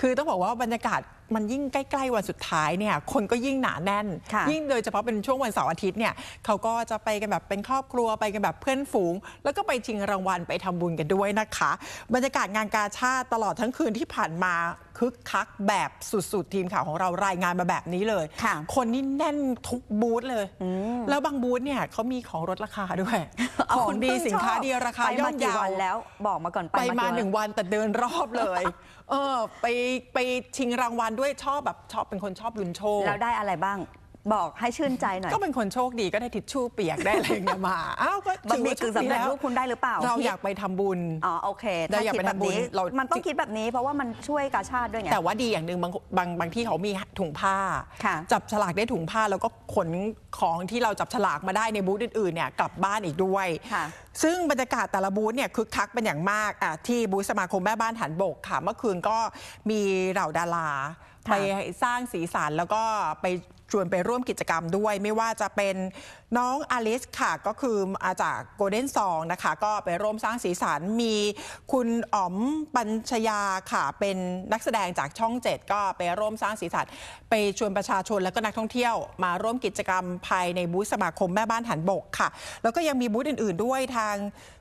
คือต้องบอกว่าบรรยากาศ มันยิ่งใกล้ๆวันสุดท้ายเนี่ยคนก็ยิ่งหนาแน่นค่ะยิ่งโดยเฉพาะเป็นช่วงวันเสาร์อาทิตย์เนี่ยเขาก็จะไปกันแบบเป็นครอบครัวไปกันแบบเพื่อนฝูง แล้วก็ไปชิงรางวัลไปทำบุญกันด้วยนะคะ บรรยากาศงานกาชาติตลอดทั้งคืนที่ผ่านมาคึกคักแบบสุดๆ ทีมข่าวของเรารายงานมาแบบนี้เลยค่ะคนนี่แน่นทุกบูธเลย แล้วบางบูธเนี่ยเขามีของลดราคาด้วยเอาของคุณดีเพิ่งสินค้าชอบดีราคาไปย่อมามกี่เยาวันวแล้วบอกมาก่อนไปไปมากี่หนึ่งวันแต่เดินรอบเลย เออไปไปชิงรางวัลด้วยชอบแบบชอบเป็นคนชอบลุ้นโชค แล้วได้อะไรบ้าง บอกให้ชื่นใจหน่อย ก็เป็นคนโชคดีก็ได้ทิชชู่เปียกได้อะไรอย่างเงี้ยมาอ้าวก็บะถือหมี่ว่าโชกึ่คงดีสำเร็จแล้วรูปคุณได้หรือเปล่าเราอยากไปทำบุญ อ๋อโอเคเราถ้าอยากคิดไปแบบทำบุญนี้เรามั มันต้องคิดแบบนี้เพราะว่ามันช่วยกาชาติด้วยไง แต่ว่าดีอย่างหนึ่งบางบางบางที่เขามีถุงผ้า ค่ะจับฉลากได้ถุงผ้าแล้วก็ขนของที่เราจับฉลากมาได้ในบูธอื่นๆเนี่ยกลับบ้านอีกด้วย ค่ะซึ่งบรรยากาศแต่ละบูธเนี่ยคึกคักเป็นอย่างมากอะที่บูธสมาคมแม่บ้านฐานบกค่ะ เมื่อคืนก็มีเหล่าดารา ค่ะ ไปสร้างสีสันแล้วก็ไป ชวนไปร่วมกิจกรรมด้วย ไม่ว่าจะเป็น น้องอลิสค่ะก็คือมาจากโกลเด้นซองนะคะก็ไปร่วมสร้างสีสันมีคุณอ๋อมปัญชยาค่ะ เป็นนักแสดงจากช่อง 7 ก็ไปร่วมสร้างสีสันไปชวนประชาชนและก็นักท่องเที่ยว มาร่วมกิจกรรมภายในบูธสมาคมแม่บ้านฐานบกค่ะ แล้วก็ยังมีบูธอื่น ๆ ด้วยทาง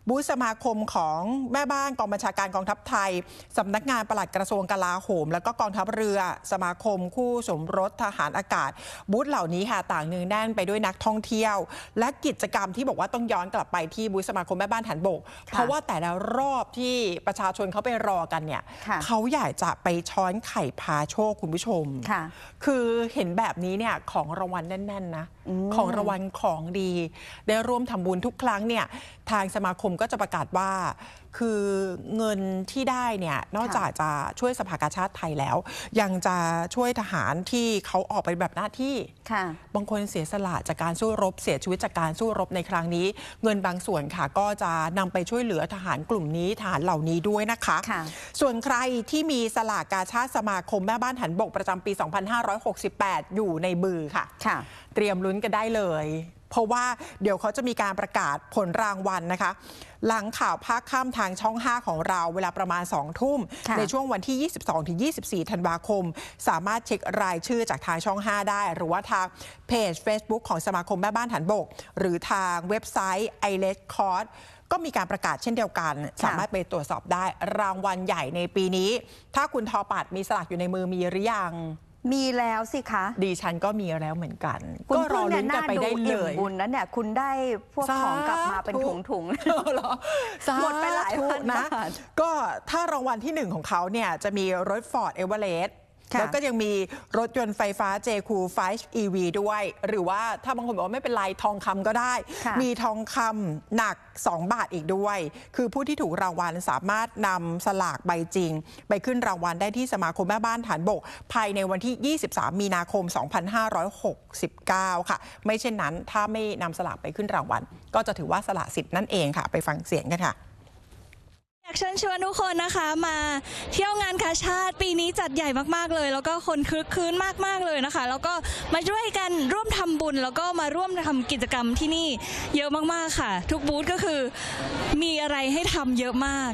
บูธสมาคมของแม่บ้านกองบัญชาการกองทัพไทยสำนักงานปลัดกระทรวงกลาโหม แล้วก็กองทัพเรือสมาคมคู่สมรสทหารอากาศ บูธเหล่านี้ค่ะต่างเนืองแน่นไปด้วยนักท่องเที่ยวและกิจกรรมที่บอกว่าต้องย้อนกลับไปที่บูธสมาคมแม่บ้านฐานบกค่ะเพราะว่าแต่ละรอบที่ประชาชนเขาไปรอกันเนี่ยค่ะเขาอยากจะไปช้อนไข่พาโชคคุณผู้ชมค่ะคือเห็นแบบนี้เนี่ยของรางวัลแน่นๆนะของรางวัลของดี ได้ร่วมทำบุญทุกครั้งเนี่ยทางสมาคมก็จะประกาศว่าคือเงินที่ได้เนี่ยนอกจากจะช่วยสภากาชาติไทยแล้ว ยังจะช่วยทหารที่เขาออกไปแบบหน้าที่ค่ะบางคนเสียสละจากการสู้รบ เสียชีวิตจากการสู้รบในครั้งนี้ เงินบางส่วนค่ะ ก็จะนำไปช่วยเหลือทหารกลุ่มนี้ทหารเหล่านี้ด้วยนะคะค่ะส่วนใครที่มีสลากกาชาติสมาคมแม่บ้านหันบกประจำปี 2568 อยู่ในบือค่ะค่ะเตรียมลุ้นกันได้เลย เพราะว่าเดี๋ยวเขาจะมีการประกาศผลรางวัลนะคะ หลังข่าวภาคค่ำทางช่อง 5 ของเราเวลาประมาณ 2 ทุ่มค่ะในช่วงวันที่ 22-24 ธันวาคม สามารถเช็ครายชื่อจากทางช่อง 5 ได้ หรือว่าทางเพจ Facebook ของสมาคมแม่บ้านฐานบก หรือทางเว็บไซต์ i l e t c o r d ก็มีการประกาศเช่นเดียวกัน สามารถไปตรวจสอบได้รางวัลใหญ่ในปีนี้ ถ้าคุณทอปัดมีสลากอยู่ในมือมีหรือยัง มีแล้วสิคะ ดีฉันก็มีแล้วเหมือนกัน คุณก็รอเพิ่งเนี่ลุ้ยนกันน่าไปดูได้เลอิ่มย บุญนั้นเนี่ย คุณได้พวกของกลับมาเป็นสาธุ ถุงถุงๆเหรอสาหมดไปหลายธุพันนะบาท ก็ถ้ารางวัลที่หนึ่งของเขาเนี่ยจะมีรถ Ford e v e r e s t ค่ะ แล้วก็ยังมีรถยนต์ไฟฟ้า j c o o 5 EV ด้วย หรือว่าถ้าบางคนบอกว่าไม่เป็นไรทองคำก็ได้ค่ะมีทองคำหนัก 2 บาทอีกด้วย คือผู้ที่ถูกรางวัลสามารถนำสลากใบจริง ไปขึ้นรางวัลได้ที่สมาคมแม่บ้านฐานบก ภายในวันที่ 23 มีนาคม 2569 ค่ะ ไม่เช่นนั้นถ้าไม่นำสลากไปขึ้นรางวัลก็จะถือว่าสละสิทธิ์นั่นเองค่ะ ไปฟังเสียงกันค่ะ อยากเชิญชวนทุกคนนะคะมาเที่ยวงานคาชาติปีนี้จัดใหญ่มากๆเลย แล้วก็คนคึกคืนมากๆเลยนะคะ แล้วก็มาช่วยกันร่วมทำบุญ แล้วก็มาร่วมทำกิจกรรมที่นี่เยอะมากๆค่ะ ทุกบูธก็คือมีอะไรให้ทำเยอะมาก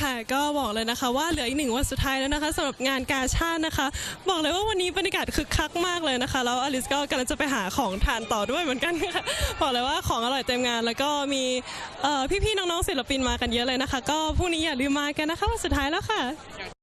ค่ะ ก็บอกเลยนะคะ ว่าเหลืออีกหนึ่งวันสุดท้ายแล้วนะคะสำหรับงานกาชาตินะคะ บอกเลยว่าวันนี้บรรยากาศคึกคักมากเลยนะคะ แล้วอลิสก็กำลังจะไปหาของทานต่อด้วยเหมือนกันค่ะบอกเลยว่าของอร่อยเต็มงาน แล้วก็มีพี่ๆน้องๆศิลปินมากันเยอะเลยนะคะ ก็พรุ่งนี้อย่าลืมมากันนะคะวันสุดท้ายแล้วค่ะ